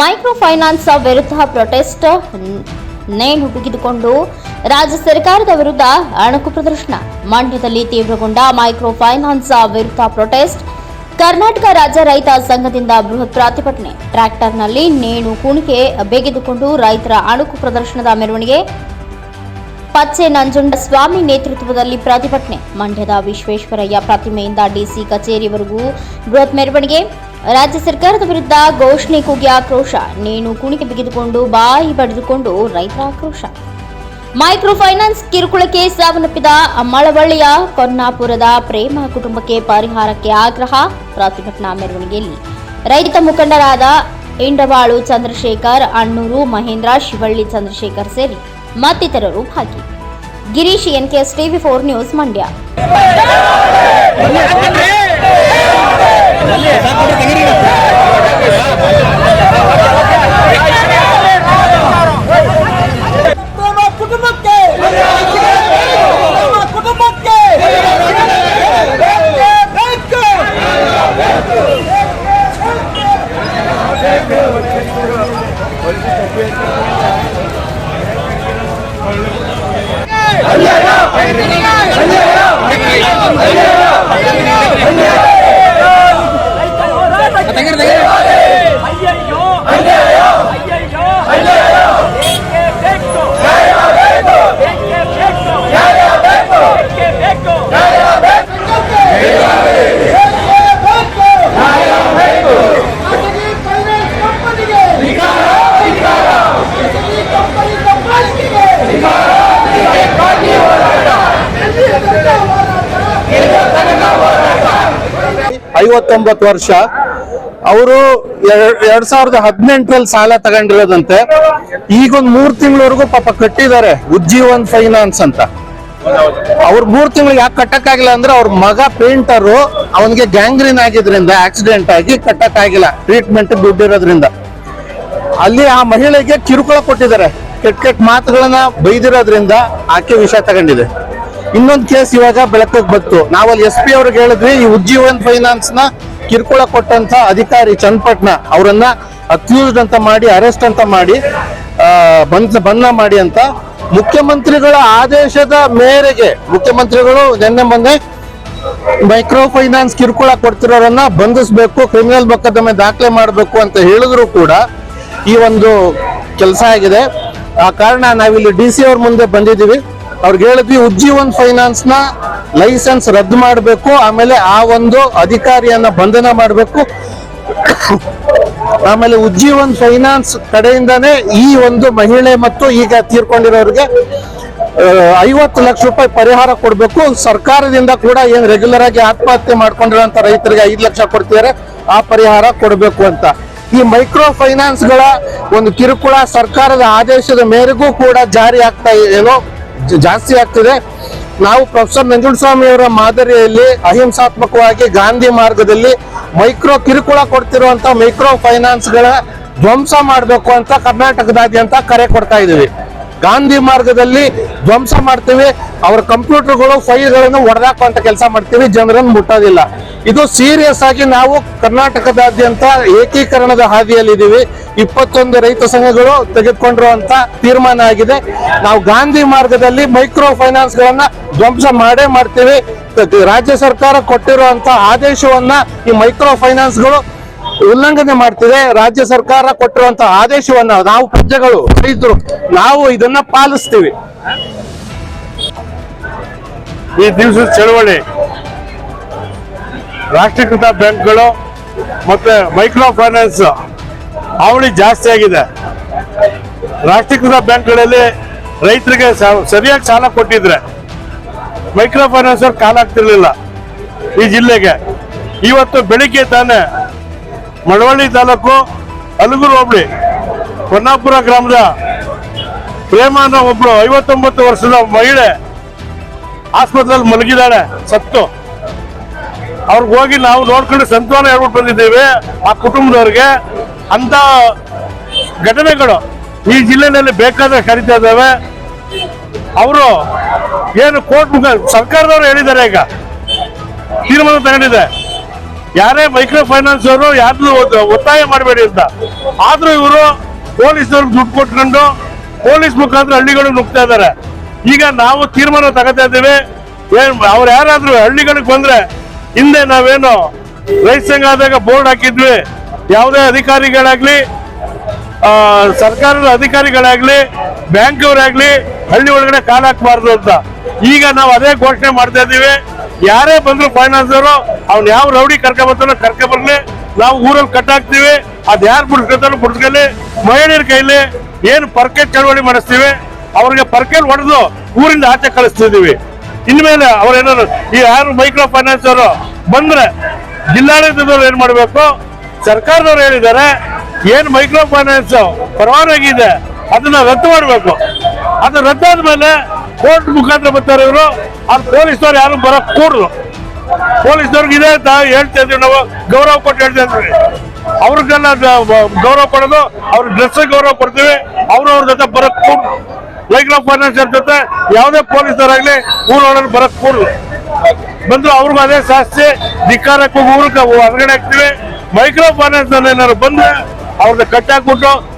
Micro finance ವಿರುದ್ಧ protest ನೇಣು ಬಿಗಿದುಕೊಂಡು ರಾಜ್ಯ ಸರ್ಕಾರದ ವಿರುದ್ಧ ಅಣಕು ಪ್ರದರ್ಶನ. ಮಂಡ್ಯದಲ್ಲಿ ತೀವ್ರಗೊಂಡ ಮೈಕ್ರೋ ಫೈನಾನ್ಸ್ ವಿರುದ್ಧ ಪ್ರೊಟೆಸ್ಟ್ ಕರ್ನಾಟಕ ರಾಜ್ಯ ರೈತ ಸಂಘದಿಂದ ಬೃಹತ್ ಪ್ರತಿಭಟನೆ. ಟ್ರ್ಯಾಕ್ಟರ್ನಲ್ಲಿ ನೇಣು ಕುಣಿಕೆ ಬೆಗೆದುಕೊಂಡು ರೈತರ ಅಣುಕು ಪ್ರದರ್ಶನದ ಮೆರವಣಿಗೆ. ಪಚ್ಚೆ ಸ್ವಾಮಿ ನೇತೃತ್ವದಲ್ಲಿ ಪ್ರತಿಭಟನೆ. ಮಂಡ್ಯದ ವಿಶ್ವೇಶ್ವರಯ್ಯ ಪ್ರತಿಮೆಯಿಂದ ಡಿಸಿ ಕಚೇರಿವರೆಗೂ ಬೃಹತ್ ಮೆರವಣಿಗೆ. ರಾಜ್ಯ ಸರ್ಕಾರದ ವಿರುದ್ಧ ಘೋಷಣೆ ಕೂಗಿ ಆಕ್ರೋಶ. ನೇಣು ಕುಣಿಕೆ ಬಿಗಿದುಕೊಂಡು ಬಾಯಿ ಪಡೆದುಕೊಂಡು ರೈತರ ಆಕ್ರೋಶ. ಮೈಕ್ರೋ ಫೈನಾನ್ಸ್ ಕಿರುಕುಳಕ್ಕೆ ಸಾವನ್ನಪ್ಪಿದ ಅಮ್ಮಳವಳ್ಳಿಯ ಕೊನ್ನಾಪುರದ ಪ್ರೇಮ ಕುಟುಂಬಕ್ಕೆ ಪರಿಹಾರಕ್ಕೆ ಆಗ್ರಹ, ಪ್ರತಿಭಟನಾ ಮೆರವಣಿಗೆಯಲ್ಲಿ. ರೈತ ಮುಖಂಡರಾದ ಇಂಡವಾಳು ಚಂದ್ರಶೇಖರ್, ಅಣ್ಣೂರು ಮಹೇಂದ್ರ, ಶಿವಳ್ಳಿ ಚಂದ್ರಶೇಖರ್ ಸೇರಿ ಮತ್ತಿತರರು ಭಾಗಿ. Girish NKS TV four news Mandya. சாப்பாடு தங்கிருக்கீங்க ಐವತ್ತೊಂಬತ್ತು ವರ್ಷ. ಅವರು ಎರಡ್ ಸಾವಿರದ ಹದಿನೆಂಟರಲ್ಲಿ ಸಾಲ ತಗೊಂಡಿರೋದಂತೆ. ಈಗೊಂದು ಮೂರ್ ತಿಂಗಳವರೆಗೂ ಪಾಪ ಕಟ್ಟಿದ್ದಾರೆ. ಉಜ್ಜೀವನ್ ಫೈನಾನ್ಸ್ ಅಂತ. ಅವ್ರ ಮೂರ್ ತಿಂಗಳು ಯಾಕೆ ಕಟ್ಟಕ್ಕಾಗಿಲ್ಲ ಅಂದ್ರೆ ಅವ್ರ ಮಗ ಪೇಂಟರ್ ಅವನಿಗೆ ಗ್ಯಾಂಗ್ರೀನ್ ಆಗಿದ್ರಿಂದ, ಆಕ್ಸಿಡೆಂಟ್ ಆಗಿ ಕಟ್ಟಕ್ಕಾಗಿಲ್ಲ. ಟ್ರೀಟ್ಮೆಂಟ್ ದುಡ್ಡಿರೋದ್ರಿಂದ. ಅಲ್ಲಿ ಆ ಮಹಿಳೆಗೆ ಕಿರುಕುಳ ಕೊಟ್ಟಿದ್ದಾರೆ. ಕೆಟ್ಟ ಕೆಟ್ಟ ಮಾತುಗಳನ್ನ ಬೈದಿರೋದ್ರಿಂದ ಆಕೆ ವಿಷಯ ತಗೊಂಡಿದೆ. ಇನ್ನೊಂದು ಕೇಸ್ ಇವಾಗ ಬೆಳಕಿಗೆ ಬಂತು. ನಾವಲ್ಲಿ ಎಸ್ ಪಿ ಅವ್ರಿಗೆ ಹೇಳಿದ್ವಿ, ಈ ಉಜ್ಜೀವನ್ ಫೈನಾನ್ಸ್ನ ಕಿರುಕುಳ ಕೊಟ್ಟಂತ ಅಧಿಕಾರಿ ಚನ್ನಪಟ್ನ ಅವರನ್ನ ಅಕ್ಯೂಸ್ಡ್ ಅಂತ ಮಾಡಿ, ಅರೆಸ್ಟ್ ಅಂತ ಮಾಡಿ ಬಂದ್ ಬಂಧನ ಮಾಡಿ ಅಂತ ಮುಖ್ಯಮಂತ್ರಿಗಳ ಆದೇಶದ ಮೇರೆಗೆ, ಮುಖ್ಯಮಂತ್ರಿಗಳು ನಿನ್ನೆ ಮೊನ್ನೆ ಮೈಕ್ರೋ ಫೈನಾನ್ಸ್ ಕಿರುಕುಳ ಕೊಡ್ತಿರೋರನ್ನ ಬಂಧಿಸ್ಬೇಕು, ಕ್ರಿಮಿನಲ್ ಮೊಕದ್ದಮೆ ದಾಖಲೆ ಮಾಡಬೇಕು ಅಂತ ಹೇಳಿದ್ರು ಕೂಡ ಈ ಒಂದು ಕೆಲಸ ಆಗಿದೆ. ಆ ಕಾರಣ ನಾವಿಲ್ಲಿ ಡಿ ಸಿ ಅವ್ರ ಮುಂದೆ ಬಂದಿದ್ದೀವಿ. ಅವ್ರಿಗೆ ಹೇಳಿದ್ವಿ, ಉಜ್ಜೀವನ್ ಫೈನಾನ್ಸ್ನ ಲೈಸೆನ್ಸ್ ರದ್ದು ಮಾಡಬೇಕು, ಆಮೇಲೆ ಆ ಒಂದು ಅಧಿಕಾರಿಯನ್ನ ಬಂಧನ ಮಾಡಬೇಕು. ಆಮೇಲೆ ಉಜ್ಜೀವನ್ ಫೈನಾನ್ಸ್ ಕಡೆಯಿಂದನೇ ಈ ಒಂದು ಮಹಿಳೆ ಮತ್ತು ಈಗ ತೀರ್ಕೊಂಡಿರೋರಿಗೆ ಐವತ್ತು ಲಕ್ಷ ರೂಪಾಯಿ ಪರಿಹಾರ ಕೊಡಬೇಕು. ಸರ್ಕಾರದಿಂದ ಕೂಡ ಏನು ರೆಗ್ಯುಲರ್ ಆಗಿ ಆತ್ಮಹತ್ಯೆ ಮಾಡ್ಕೊಂಡಿರೋಂಥ ರೈತರಿಗೆ ಐದು ಲಕ್ಷ ಕೊಡ್ತಿದ್ದಾರೆ ಆ ಪರಿಹಾರ ಕೊಡಬೇಕು ಅಂತ. ಈ ಮೈಕ್ರೋ ಫೈನಾನ್ಸ್ಗಳ ಒಂದು ಕಿರುಕುಳ ಸರ್ಕಾರದ ಆದೇಶದ ಮೇರೆಗೂ ಕೂಡ ಜಾರಿ ಆಗ್ತಾ ಏನೋ ಜಾಸ್ತಿ ಆಗ್ತಿದೆ. ನಾವು ಪ್ರೊಫೆಸರ್ ಅವರ ಮಾದರಿಯಲ್ಲಿ ಅಹಿಂಸಾತ್ಮಕವಾಗಿ ಗಾಂಧಿ ಮಾರ್ಗದಲ್ಲಿ ಮೈಕ್ರೋ ಕಿರುಕುಳ ಕೊಡ್ತಿರುವಂತ ಮೈಕ್ರೋ ಫೈನಾನ್ಸ್ಗಳ ಧ್ವಂಸ ಮಾಡಬೇಕು ಅಂತ ಕರ್ನಾಟಕದಾದ್ಯಂತ ಕರೆ ಕೊಡ್ತಾ ಇದೀವಿ ಗಾಂಧಿ ಮಾರ್ಗದಲ್ಲಿ ಧ್ವಂಸ ಮಾಡ್ತೀವಿ, ಅವರ ಕಂಪ್ಯೂಟರ್ಗಳು, ಫೈಲ್ಗಳನ್ನು ಹೊಡೆದಾಕುವಂತ ಕೆಲಸ ಮಾಡ್ತೀವಿ, ಜನರನ್ನು ಮುಟ್ಟೋದಿಲ್ಲ. ಇದು ಸೀರಿಯಸ್ ಆಗಿ ನಾವು ಕರ್ನಾಟಕದಾದ್ಯಂತ ಏಕೀಕರಣದ ಹಾದಿಯಲ್ಲಿದ್ದೀವಿ. ಇಪ್ಪತ್ತೊಂದು ರೈತ ಸಂಘಗಳು ತೆಗೆದುಕೊಂಡಿರುವಂತ ತೀರ್ಮಾನ ಆಗಿದೆ. ನಾವು ಗಾಂಧಿ ಮಾರ್ಗದಲ್ಲಿ ಮೈಕ್ರೋ ಫೈನಾನ್ಸ್ ಗಳನ್ನ ಧ್ವಂಸ ಮಾಡೇ ಮಾಡ್ತೀವಿ. ರಾಜ್ಯ ಸರ್ಕಾರ ಕೊಟ್ಟಿರುವಂತ ಆದೇಶವನ್ನ ಈ ಮೈಕ್ರೋ ಫೈನಾನ್ಸ್ಗಳು ಉಲ್ಲಂಘನೆ ಮಾಡ್ತಿದೆ. ರಾಜ್ಯ ಸರ್ಕಾರ ಕೊಟ್ಟಿರುವಂತ ಆದೇಶವನ್ನ ನಾವು ಪ್ರಜೆಗಳು ರೈತರು ನಾವು ಇದನ್ನ ಪಾಲಿಸ್ತೀವಿ. ಈ ದಿವಸದ ಚಳವಳಿ. ರಾಷ್ಟ್ರೀಕೃತ ಬ್ಯಾಂಕ್ಗಳು ಮತ್ತೆ ಮೈಕ್ರೋ ಫೈನಾನ್ಸ್ ಅವಳಿ ಜಾಸ್ತಿ ಆಗಿದೆ. ರಾಷ್ಟ್ರೀಕೃತ ಬ್ಯಾಂಕ್ಗಳಲ್ಲಿ ರೈತರಿಗೆ ಸರಿಯಾಗಿ ಸಾಲ ಕೊಟ್ಟಿದ್ರೆ ಮೈಕ್ರೋ ಫೈನಾನ್ಸ್ ಅವ್ರು ಕಾಲ ಈ ಜಿಲ್ಲೆಗೆ. ಇವತ್ತು ಬೆಳಿಗ್ಗೆ ತಾನೇ ಮಳವಳ್ಳಿ ತಾಲೂಕು ಅಲಗೂರು ಹೋಬಳಿ ಹೊನ್ನಾಪುರ ಗ್ರಾಮದ ಪ್ರೇಮ ಅನ್ನೋ ಒಬ್ಬರು ಐವತ್ತೊಂಬತ್ತು ವರ್ಷದ ಮಹಿಳೆ ಆಸ್ಪತ್ರೆಯಲ್ಲಿ ಮಲಗಿದ್ದಾಳೆ, ಸತ್ತು. ಅವ್ರಿಗೆ ಹೋಗಿ ನಾವು ನೋಡ್ಕೊಂಡು ಸಂತಾನ ಹೇಳ್ಬಿಟ್ಟು ಬಂದಿದ್ದೇವೆ, ಆ ಕುಟುಂಬದವ್ರಿಗೆ. ಅಂತ ಘಟನೆಗಳು ಈ ಜಿಲ್ಲೆಯಲ್ಲಿ ಬೇಕಾದ್ರೆ ಕರಿತಾ ಇದ್ದಾವೆ. ಅವರು ಏನು ಕೋರ್ಟ್ ಸರ್ಕಾರದವರು ಹೇಳಿದ್ದಾರೆ ಈಗ. ತೀರ್ಮಾನ ತಗೊಂಡಿದೆ. ಯಾರೇ ಮೈಕ್ರೋ ಫೈನಾನ್ಸ್ ಅವರು ಒತ್ತ- ಒತ್ತಾಯ ಮಾಡಬೇಡಿ ಅಂತ. ಆದ್ರೂ ಇವರು ಪೊಲೀಸ್ನವ್ರಿಗೆ ದುಡ್ಡು ಕೊಟ್ಕೊಂಡು ಪೊಲೀಸ್ ಮುಖಾಂತರ ಹಳ್ಳಿಗಳಿಗೆ ನುಗ್ತಾ ಇದ್ದಾರೆ ಈಗ ನಾವು ತೀರ್ಮಾನ ತಗೋತಾ ಇದ್ದೇವೆ. ಅವ್ರು ಯಾರಾದ್ರೂ ಹಳ್ಳಿಗಳಿಗೆ ಬಂದ್ರೆ ಹಿಂದೆ ನಾವೇನು ರೈತ ಸಂಘ ಆದಾಗ ಬೋರ್ಡ್ ಹಾಕಿದ್ವಿ. ಯಾವುದೇ ಅಧಿಕಾರಿಗಳಾಗ್ಲಿ ಸರ್ಕಾರದ ಅಧಿಕಾರಿಗಳಾಗ್ಲಿ ಬ್ಯಾಂಕ್ ಅವರಾಗ್ಲಿ ಹಳ್ಳಿ ಒಳಗಡೆ ಕಾಲ್ ಹಾಕ್ಬಾರ್ದು ಅಂತ. ಈಗ ನಾವು ಅದೇ ಘೋಷಣೆ ಮಾಡ್ತಾ ಇದೀವಿ ಯಾರೇ ಬಂದ್ರು ಫೈನಾನ್ಸ್ ಅವರು ಅವ್ನ್ ಯಾವ ರೌಡಿ ಕರ್ಕ ಬರ್ತಾನೋ ಕರ್ಕ ಬರ್ಲಿ. ನಾವು ಊರಲ್ಲಿ ಕಟ್ಟಾಕ್ತಿವಿ ಅದ್ ಯಾರು ಬಿಡ್ಸ್ಕೊತಾನೋ ಬಿಡ್ಸ್ಕೊಳ್ಳಿ ಮಹಿಳೆಯರ ಕೈಲಿ ಏನು ಪರ್ಕೆ ಚಳವಳಿ ಮಾಡಿಸ್ತೀವಿ. ಅವ್ರಿಗೆ ಪರ್ಕೆಲ್ ಹೊಡೆದು ಊರಿಂದ ಆಚೆ ಕಳಿಸ್ತಿದೀವಿ ಇನ್ಮೇಲೆ ಅವ್ರೇನಾದ್ರು, ಈ ಯಾರು ಮೈಕ್ರೋ ಫೈನಾನ್ಸ್ ಅವರು ಬಂದ್ರೆ ಜಿಲ್ಲಾಡಳಿತದವ್ರು ಏನ್ ಮಾಡ್ಬೇಕು? ಸರ್ಕಾರದವ್ರು ಹೇಳಿದ್ದಾರೆ, ಏನ್ ಮೈಕ್ರೋ ಫೈನಾನ್ಸ್ ಪರವಾನಗಿ ಇದೆ ಅದನ್ನ ರದ್ದು ಮಾಡಬೇಕು. ಅದು ರದ್ದಾದ್ಮೇಲೆ ಕೋರ್ಟ್ ಮುಖಾಂತರ ಬರ್ತಾರೆ ಇವರು. ಅದು ಪೊಲೀಸ್ನವ್ರು ಯಾರು ಬರಕ್ ಕೂಡದು. ಪೊಲೀಸ್ನವ್ರಿಗೆ ಇದೆ ಅಂತ ಹೇಳ್ತಾ ಇದ್ವಿ ನಾವು, ಗೌರವ ಕೊಟ್ಟು ಹೇಳ್ತಾ ಇದ್ವಿ ಅವ್ರಿಗೆಲ್ಲ ಗೌರವ ಕೊಡೋದು, ಅವ್ರ ಡ್ರೆಸ್ ಗೌರವ ಕೊಡ್ತೀವಿ, ಅವ್ರು ಅವ್ರ ಜೊತೆ ಬರಕ್ ಕೂಡ ಮೈಕ್ರೋ ಫೈನಾನ್ಸರ್ ಜೊತೆ ಯಾವುದೇ ಪೊಲೀಸ್ನವರಾಗ್ಲಿ ಊರೊಳಗೆ ಬರಕ್ ಕೂಡದು. ಬಂದ್ರು ಅವ್ರಿಗೂ ಅದೇ ಶಾಸ್ತಿ, ಧಿಕ್ಕಾರಕ್ಕೂ ಊರಿಗೆ ಹೊರಗಡೆ ಹಾಕ್ತಿವಿ. ಮೈಕ್ರೋ ಫೈನಾನ್ಸ್ ಏನಾದ್ರು ಬಂದ್ರೆ ಅವ್ರನ್ನ ಕಟ್ಟಾಕ್ಬಿಟ್ಟು